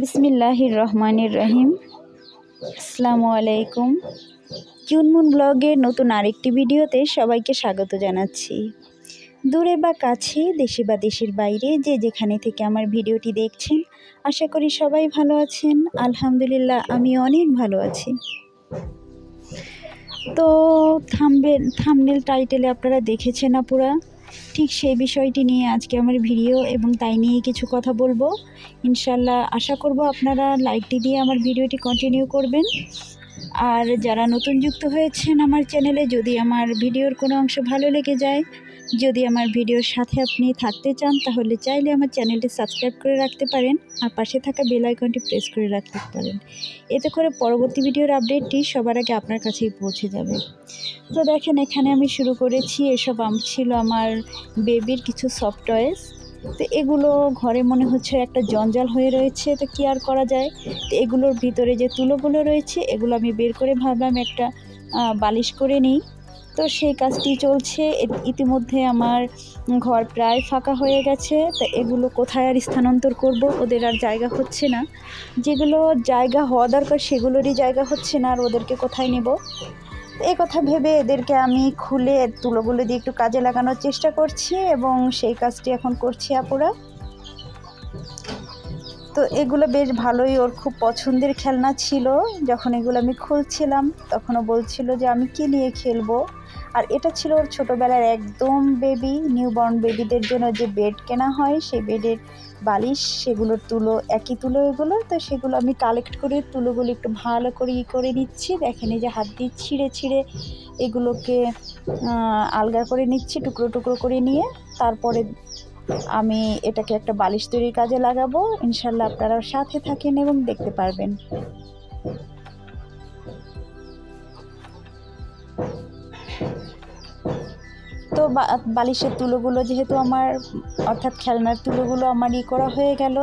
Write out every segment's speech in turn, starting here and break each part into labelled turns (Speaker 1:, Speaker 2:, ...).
Speaker 1: বিসমিল্লাহির রহমানির রহিম আসসালামু আলাইকুম চুনমুন ব্লগের নতুন আরেকটি ভিডিওতে সবাইকে স্বাগত জানাচ্ছি। দূরে বা কাছে, দেশে বা দেশের বাইরে, যে যেখানে থেকে আমার ভিডিওটি দেখছেন, আশা করি সবাই ভালো আছেন। আলহামদুলিল্লাহ আমি অনেক ভালো আছি। তো থামবে থামনেল টাইটেলে আপনারা দেখেছেন না পুরা ঠিক সেই বিষয়টি নিয়ে আজকে আমার ভিডিও এবং তাই নিয়ে কিছু কথা বলব। ইনশাল্লাহ আশা করব আপনারা লাইকটি দিয়ে আমার ভিডিওটি কন্টিনিউ করবেন। আর যারা নতুন যুক্ত হয়েছেন আমার চ্যানেলে, যদি আমার ভিডিওর কোনো অংশ ভালো লেগে যায় যদি আমার ভিডিওর সাথে আপনি থাকতে চান, তাহলে চাইলে আমার চ্যানেলটি সাবস্ক্রাইব করে রাখতে পারেন আর পাশে থাকা বেল আইকনটি প্রেস করে রাখতে পারেন। এতে করে পরবর্তী ভিডিওর আপডেটটি সবার আগে আপনার কাছেই পৌঁছে যাবে। তো দেখেন, এখানে আমি শুরু করেছি এসব আম, ছিল আমার বেবির কিছু সফট টয়েস তো এগুলো ঘরে মনে হচ্ছে একটা জঞ্জাল হয়ে রয়েছে, তো কী আর করা যায়? তো এগুলোর ভিতরে যে তুলোগুলো রয়েছে, এগুলো আমি বের করে ভাবলাম একটা বালিশ করে নিই। তো সেই কাজটি চলছে। ইতিমধ্যে আমার ঘর প্রায় ফাঁকা হয়ে গেছে। তো এগুলো কোথায় আর স্থানান্তর করব ওদের আর জায়গা হচ্ছে না। যেগুলো জায়গা হওয়া দরকার সেগুলোরই জায়গা হচ্ছে না আর ওদেরকে কোথায় নেব? এই কথা ভেবে এদেরকে আমি খুলে তুলোগুলো দিয়ে একটু কাজে লাগানোর চেষ্টা করছি এবং সেই কাজটি এখন করছি আপুরা। তো এগুলো বেশ ভালোই ওর খুব পছন্দের খেলনা ছিল। যখন এগুলো আমি খুলছিলাম তখনও বলছিল যে আমি কি নিয়ে খেলব? আর এটা ছিল ওর ছোটোবেলার একদম বেবি নিউবর্ন বেবিদের জন্য যে বেড কেনা হয়, সেই বেডের বালিশ সেগুলোর তুলো, একই তুলো এগুলো, তো সেগুলো আমি কালেক্ট করে তুলোগুলো একটু ভালো করে ই করে নিচ্ছি দেখেন এই যে হাত দিয়ে ছিঁড়ে ছিঁড়ে এগুলোকে আলগা করে নিচ্ছি, টুকরো টুকরো করে নিয়ে, তারপরে আমি এটাকে একটা বালিশ তৈরির কাজে লাগাবো। ইনশাল্লাহ আপনারা সাথে থাকেন এবং দেখতে পারবেন। বালিশের তুলোগুলো যেহেতু আমার, অর্থাৎ খেলনার তুলোগুলো আমার ই করা হয়ে গেল।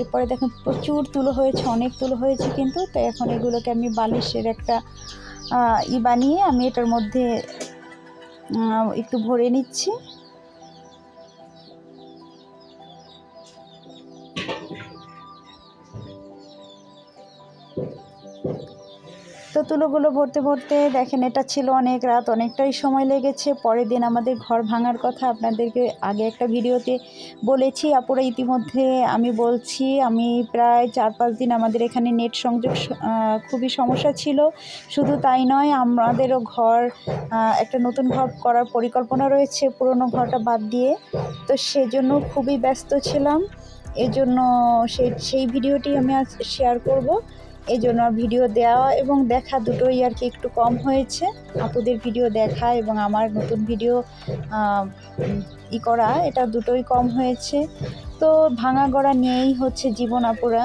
Speaker 1: এরপরে দেখুন, প্রচুর তুলো হয়েছে, অনেক তুলো হয়েছে কিন্তু, তাই এখন এগুলোকে আমি বালিশের একটা ই বানিয়ে আমি এটার মধ্যে একটু ভরে নিচ্ছি। তো তুলোগুলো ভরতে ভরতে দেখেন, এটা ছিল অনেক রাত, অনেকটাই সময় লেগেছে। পরের দিন আমাদের ঘর ভাঙার কথা আপনাদেরকে আগে একটা ভিডিওতে বলেছি। আপুরা ইতিমধ্যে আমি বলছি, আমি প্রায় চার পাঁচ দিন আমাদের এখানে নেট সংযোগ খুবই সমস্যা ছিল। শুধু তাই নয়, আমাদেরও ঘর একটা নতুন ঘর করার পরিকল্পনা রয়েছে পুরনো ঘরটা বাদ দিয়ে। তো সেজন্য খুবই ব্যস্ত ছিলাম। এজন্য সেই সেই ভিডিওটি আমি আজ শেয়ার করব। এই জন্য ভিডিও দেওয়া এবং দেখা দুটোই আর কি একটু কম হয়েছে। আপুদের ভিডিও দেখা এবং আমার নতুন ভিডিও ই করা, এটা দুটোই কম হয়েছে। তো ভাঙা গড়া নিয়েই হচ্ছে জীবন আপুরা।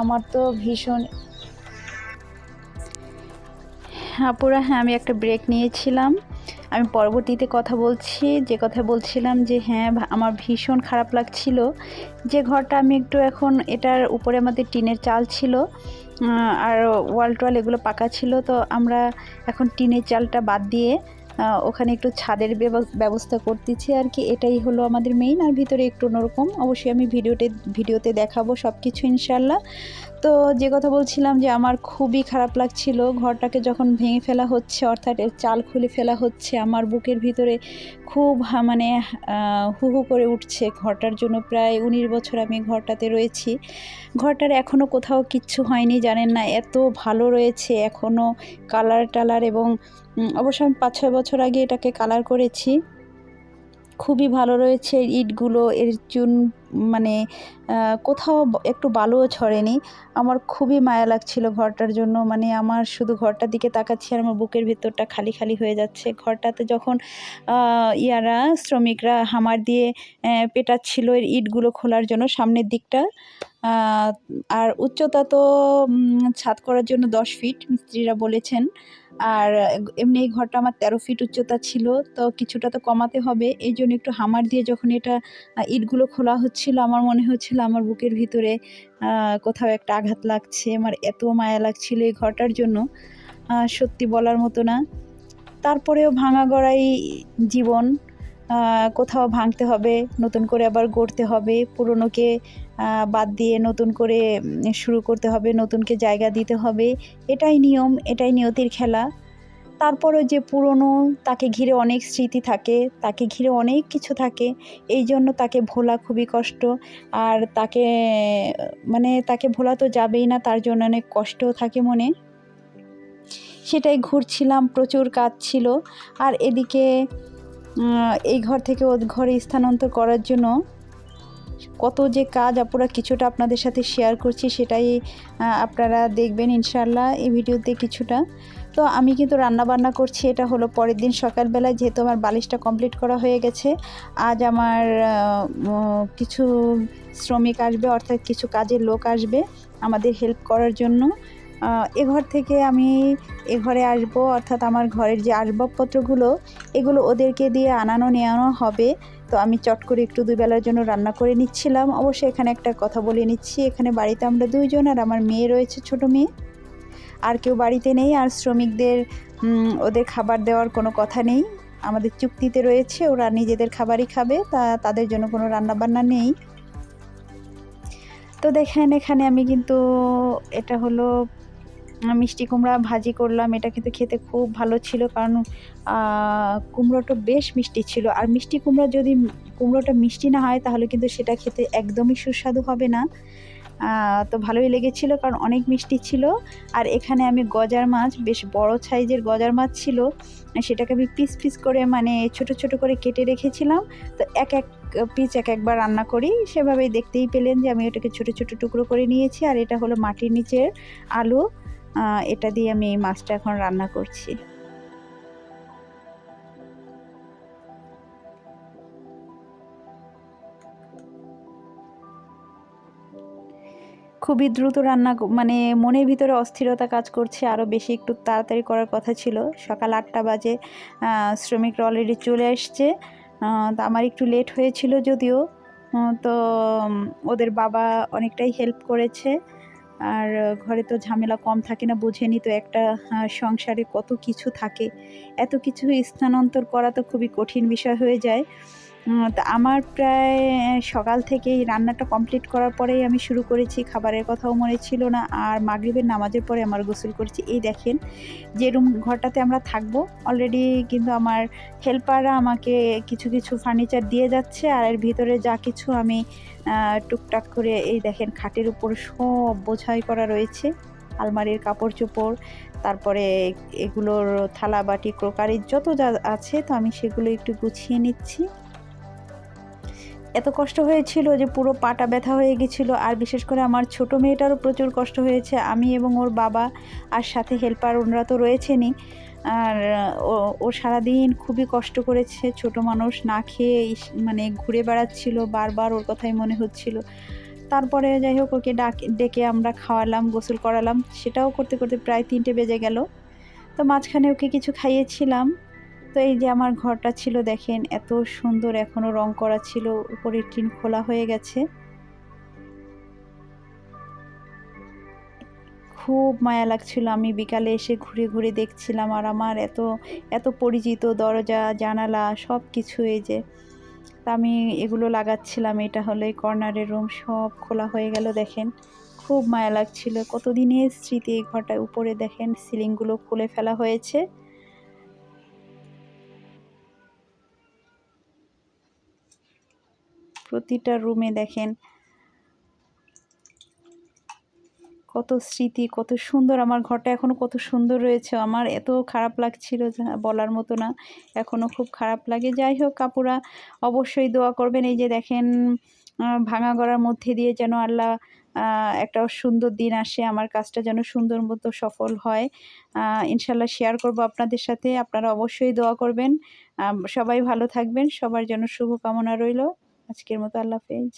Speaker 1: আমার তো ভীষণ আপুরা হ্যাঁ আমি একটা ব্রেক নিয়েছিলাম। আমি পরবর্তীতে কথা বলছি, যে কথা বলছিলাম যে হ্যাঁ আমার ভীষণ খারাপ লাগছিল। যে ঘরটা আমি একটু এখন, এটার উপরে আমাদের টিনের চাল ছিল। আর ওয়াল টোয়াল এগুলো পাকা ছিল, তো আমরা এখন টিনের চালটা বাদ দিয়ে ওখানে একটু ছাদের ব্যবস্থা করতেছি আর কি। এটাই হলো আমাদের মেইন আর ভিতরে একটু অন্যরকম। অবশ্যই আমি ভিডিওতে ভিডিওতে দেখাবো সব কিছু ইনশাল্লাহ তো যে কথা বলছিলাম যে আমার খুবই খারাপ লাগছিল, ঘরটাকে যখন ভেঙে ফেলা হচ্ছে, অর্থাৎ চাল খুলে ফেলা হচ্ছে, আমার বুকের ভিতরে খুব মানে হু হু করে উঠছে। ঘরটার জন্য প্রায় উনিশ বছর আমি ঘরটাতে রয়েছি। ঘরটার এখনও কোথাও কিচ্ছু হয়নি, জানেন না, এত ভালো রয়েছে এখনও কালার টালার এবং অবশ্য আমি পাঁচ ছয় বছর আগে এটাকে কালার করেছি। খুবই ভালো রয়েছে ইটগুলো, এর চুন মানে কোথাও একটু বালুও ছড়েনি আমার খুবই মায়া লাগছিল ঘরটার জন্য। মানে আমার শুধু ঘরটার দিকে তাকাচ্ছি আর আমার বুকের ভেতরটা খালি খালি হয়ে যাচ্ছে। ঘরটাতে যখন ইয়ারা, শ্রমিকরা হামার দিয়ে পেটাচ্ছিল এর ইটগুলো খোলার জন্য সামনের দিকটা আর উচ্চতা তো ছাদ করার জন্য দশ ফিট, মিস্ত্রিরা বলেছেন। আর এমনি এই ঘরটা আমার তেরো ফিট উচ্চতা ছিল, তো কিছুটা তো কমাতে হবে। এই জন্য একটু হামার দিয়ে যখন এটা ইটগুলো খোলা হচ্ছিল, আমার মনে হচ্ছিল আমার বুকের ভিতরে কোথাও একটা আঘাত লাগছে, আমার এত মায়া লাগছিল এই ঘরটার জন্য সত্যি বলার মতো না। তারপরেও ভাঙা গড়াই জীবন কোথাও ভাঙতে হবে, নতুন করে আবার গড়তে হবে, পুরনোকে বাদ দিয়ে নতুন করে শুরু করতে হবে, নতুনকে জায়গা দিতে হবে, এটাই নিয়ম, এটাই নিয়তির খেলা। তারপরও যে পুরনো, তাকে ঘিরে অনেক স্মৃতি থাকে, তাকে ঘিরে অনেক কিছু থাকে, এই জন্য তাকে ভোলা খুবই কষ্ট। আর তাকে মানে তাকে ভোলা তো যাবেই না, তার জন্য অনেক কষ্টও থাকে মনে। সেটাই ঘুরছিলাম, প্রচুর কাজ ছিল। আর এদিকে এই ঘর থেকে ও ঘরে স্থানান্তর করার জন্য কত যে কাজ আপুরা কিছুটা আপনাদের সাথে শেয়ার করছি, সেটাই আপনারা দেখবেন ইনশাল্লাহ এই ভিডিওতে কিছুটা। তো আমি কিন্তু রান্না বান্না করছি, এটা হলো পরের দিন সকালবেলায় যেহেতু আমার বালিশটা কমপ্লিট করা হয়ে গেছে। আজ আমার কিছু শ্রমিক আসবে, অর্থাৎ কিছু কাজের লোক আসবে আমাদের হেল্প করার জন্য। এ ঘর থেকে আমি এ ঘরে আসব, অর্থাৎ আমার ঘরের যে আসবাবপত্রগুলো, এগুলো ওদেরকে দিয়ে আনানো নেওয়ানো হবে। তো আমি চট করে একটু দুবেলার জন্য রান্না করে নিচ্ছিলাম। অবশ্যই এখানে একটা কথা বলে নিচ্ছি। এখানে বাড়িতে আমরা দুইজন আর আমার মেয়ে রয়েছে, ছোট মেয়ে। আর কেউ বাড়িতে নেই, আর শ্রমিকদের ওদের খাবার দেওয়ার কোনো কথা নেই। আমাদের চুক্তিতে রয়েছে, ওরা নিজেদের খাবারই খাবে, তা, তাদের জন্য কোনো রান্নাবান্না নেই। তো দেখেন, এখানে আমি কিন্তু, এটা হলো, মিষ্টি কুমড়া ভাজি করলাম। এটা কিন্তু খেতে খুব ভালো ছিল, কারণ কুমড়োটা বেশ মিষ্টি ছিল। আর মিষ্টি কুমড়া যদি, কুমড়োটা মিষ্টি না হয়, তাহলে কিন্তু সেটা খেতে একদমই সুস্বাদু হবে না। তো ভালোই লেগেছিল কারণ অনেক মিষ্টি ছিল। আর এখানে আমি গজার মাছ, বেশ বড় সাইজের গজার মাছ ছিল, সেটাকে আমি পিস পিস করে মানে ছোট ছোট করে কেটে রেখেছিলাম। তো এক এক পিস এক একবার রান্না করি, সেভাবেই দেখতেই পেলেন যে আমি ওটাকে ছোট ছোট টুকরো করে নিয়েছি। আর এটা হলো মাটির নিচের আলু। এটা দিয়ে আমি এই মাছটা এখন রান্না করছি। খুবই দ্রুত রান্না মানে মনের ভিতরে অস্থিরতা কাজ করছে আরও বেশি একটু তাড়াতাড়ি করার কথা ছিল। সকাল আটটা বাজে শ্রমিকরা অলরেডি চলে আসছে। তো আমার একটু লেট হয়েছিল যদিও। তো ওদের বাবা অনেকটাই হেল্প করেছে। আর ঘরে তো ঝামেলা কম থাকে না, বুঝেনি তো একটা সংসারে কত কিছু থাকে। এত কিছু স্থানান্তর করা তো খুবই কঠিন বিষয় হয়ে যায়। তা আমার প্রায় সকাল থেকেই রান্নাটা কমপ্লিট করার পরেই আমি শুরু করেছি, খাবারের কথাও মনে ছিল না, আর মাগরিবের নামাজের পরে আমার গোসল করেছি। এই দেখেন যে রুম ঘরটাতে আমরা থাকব অলরেডি কিন্তু আমার হেল্পাররা আমাকে কিছু কিছু ফার্নিচার দিয়ে যাচ্ছে, আর এর ভিতরে যা কিছু আমি টুকটাক করে এই দেখেন খাটের উপর সব বোঝাই করা রয়েছে, আলমারির কাপড় চোপড়, তারপরে এগুলোর থালা, বাটি ক্রোকারি যত যা আছে, তো আমি সেগুলো একটু গুছিয়ে নিচ্ছি। এত কষ্ট হয়েছিল যে পুরো পাটা ব্যথা হয়ে গেছিল, আর বিশেষ করে আমার ছোট মেয়েটারও প্রচুর কষ্ট হয়েছে, আমি এবং ওর বাবা আর সাথে হেল্পার ওনারা তো রয়েছেনই। আর, ও সারাদিন খুবই কষ্ট করেছে, ছোট মানুষ না খেয়ে মানে ঘুরে বেড়াচ্ছিল, বারবার ওর কথাই মনে হচ্ছিল। তারপরে যাই হোক, ওকে ডাক, ডেকে আমরা খাওয়ালাম, গোসল করালাম, সেটাও করতে করতে প্রায় তিনটে বেজে গেল। তো মাঝখানে ওকে কিছু খাইয়েছিলাম তো এই যে আমার ঘরটা ছিল দেখেন, এত সুন্দর এখনও রং করা ছিল, উপরের টিন খোলা হয়ে গেছে। খুব মায়া লাগছিল, আমি বিকালে এসে ঘুরে ঘুরে দেখছিলাম আর আমার এত এত পরিচিত, দরজা, জানালা সব কিছু এই যে। তা আমি এগুলো লাগাচ্ছিলাম, এটা হলে কর্নারের রুম, সব খোলা হয়ে গেল দেখেন। খুব মায়া লাগছিল, কতদিনের স্মৃতি এই ঘরটায় উপরে দেখেন, সিলিংগুলো খুলে ফেলা হয়েছে। প্রতিটা রুমে দেখেন কত স্মৃতি, কত সুন্দর আমার ঘরটা এখনও কত সুন্দর রয়েছে। আমার এত খারাপ লাগছিল বলার মতো না এখনও খুব খারাপ লাগে। যাই হোক কাপুরা অবশ্যই দোয়া করবেন। এই যে দেখেন ভাঙা গড়ার মধ্যে দিয়ে যেন আল্লাহ একটা সুন্দর দিন আসে, আমার কাজটা যেন সুন্দর মতো সফল হয়। ইনশাল্লাহ শেয়ার করব আপনাদের সাথে। আপনারা অবশ্যই দোয়া করবেন। সবাই ভালো থাকবেন। সবার জন্য শুভকামনা রইল। আজকের মতো আল্লাহ হাফেজ